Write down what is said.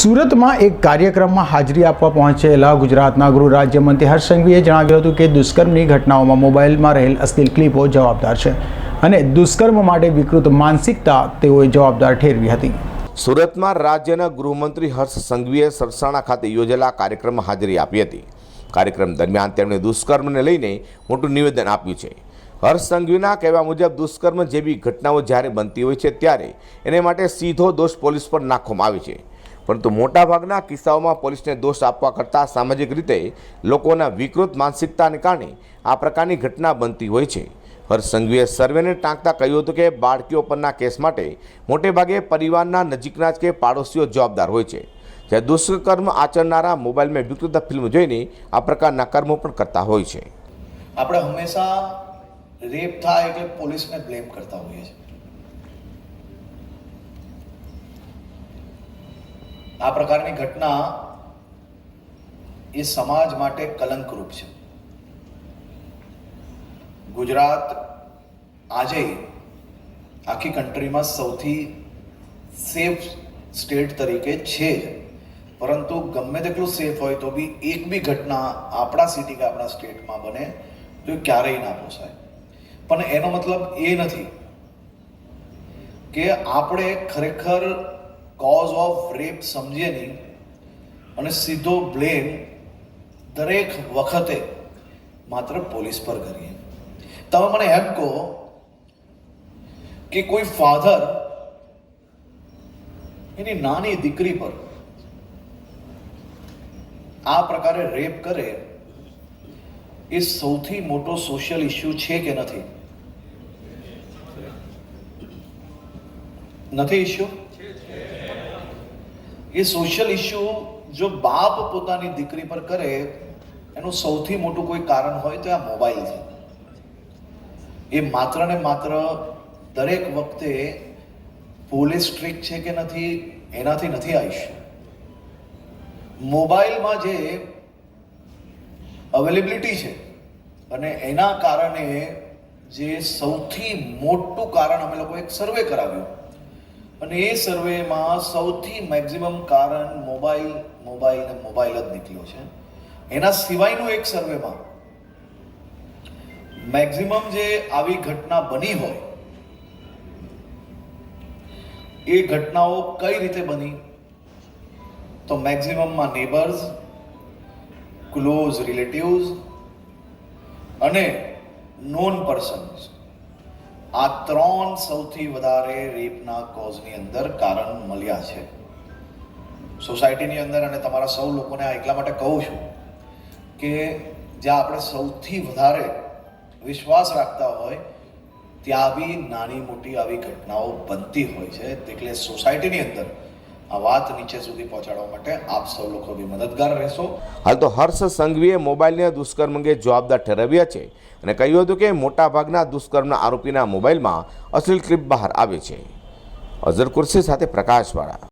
સુરતમાં એક કાર્યક્રમમાં હાજરી આપવા પહોંચેલા ગુજરાતના ગૃહ રાજ્યમંત્રી હર્ષ સંઘવીએ જણાવ્યું હતું કે દુષ્કર્મની ઘટનાઓમાં મોબાઈલમાં રહેલ અશ્લીલ ક્લિપો જવાબદાર છે અને દુષ્કર્મ માટે વિકૃત માનસિકતા તેઓએ જવાબદાર ઠેરવી હતી. સુરતમાં રાજ્યના ગૃહમંત્રી હર્ષ સંઘવીએ સરસાણા ખાતે યોજેલા કાર્યક્રમમાં હાજરી આપી હતી. કાર્યક્રમ દરમિયાન તેમણે દુષ્કર્મને લઈને મોટું નિવેદન આપ્યું છે. હર્ષ સંઘવીના કહેવા મુજબ દુષ્કર્મ જેવી ઘટનાઓ જ્યારે બનતી હોય છે ત્યારે એને માટે સીધો દોષ પોલીસ પર નાખવામાં આવે છે. પરંતુ મોટાભાગના કિસ્સાઓમાં પોલીસને દોષ આપવા કરતાં સામાજિક રીતે લોકોના વિકૃત માનસિકતાને કારણે આ પ્રકારની ઘટના બનતી હોય છે. હર્ષ સર્વેને ટાંકતા કહ્યું હતું કે બાળકીઓ પરના કેસ માટે મોટેભાગે પરિવારના નજીકના જ કે પાડોશીઓ જવાબદાર હોય છે. જ્યાં દુષ્કર્મ આચરનારા મોબાઈલમાં વિકૃત ફિલ્મ જોઈને આ પ્રકારના કર્મો પણ કરતા હોય છે. આપણે હંમેશા રેપ થાય એટલે પોલીસને બ્લેમ કરતા હોઈએ છીએ. આ પ્રકારની ઘટના એ સમાજ માટે કલંકરૂપ છે. ગુજરાત આજે આખી કન્ટ્રીમાં સૌથી સેફ સ્ટેટ તરીકે છે પરંતુ ગમે તેટલું સેફ હોય તો બી એક બી ઘટના આપણા સિટી કે આપણા સ્ટેટમાં બને તો ક્યારેય ના પોસાય. પણ એનો મતલબ એ નથી કે આપણે ખરેખર કોઝ ઓફ રેપ સમજીએ નહીં, અને સીધો બ્લેમ દરેક વખતે માત્ર પોલીસ પર કરીએ. તમે મને એમ કહો કે કોઈ ફાધર એની નાની દીકરી પર આ પ્રકારે રેપ કરે, એ સૌથી મોટો સોશિયલ ઇશ્યુ છે કે નથી? નથી ઇસ્યુ એ સોશિયલ ઇસ્યુ જો બાપ પોતાની દીકરી પર કરે, એનું સૌથી મોટું કોઈ કારણ હોય તો આ મોબાઈલ છે. એ માત્ર ને માત્ર દરેક વખતે પોલીસ સ્ટ્રીક છે કે નથી, એનાથી નથી આ ઇસ્યુ મોબાઈલમાં જે અવેલેબિલિટી છે, અને એના કારણે જે સૌથી મોટું કારણ અમે લોકો એક સર્વે કરાવ્યું. અને એ સર્વેમાં સૌથી મેક્સિમમ કારણ મોબાઈલ મોબાઈલ ને મોબાઈલ જ નીકળ્યો છે. એના સિવાયનું એક સર્વેમાં મેક્સિમમ જે આવી ઘટના બની હોય, એ ઘટનાઓ કઈ રીતે બની? તો મેક્સિમમમાં નેબર્સ, ક્લોઝ રિલેટિવ્સ અને નોન પર્સન્સ. આ ત્રણ સૌથી વધારે રેપના કોઝની અંદર કારણ મળ્યા છે. સોસાયટીની અંદર અને તમારા સૌ લોકોને આ એટલા માટે કહું છું કે જ્યાં આપણે સૌથી વધારે વિશ્વાસ રાખતા હોય, ત્યાં બી નાની મોટી આવી ઘટનાઓ બનતી હોય છે. એટલે સોસાયટીની અંદર આ વાત નીચે સુધી પહોંચાડવા માટે આપ સૌ લોકો બી મદદગાર રહેશો. હાલ તો હર્ષ સંઘવીએ મોબાઈલને દુષ્કર્મ અંગે જવાબદાર ઠેરવ્યા છે અને કહ્યું હતું કે મોટાભાગના દુષ્કર્મના આરોપીના મોબાઈલમાં અશ્લીલ ક્લિપ બહાર આવે છે. અઝર કુર્સી સાથે પ્રકાશવાળા.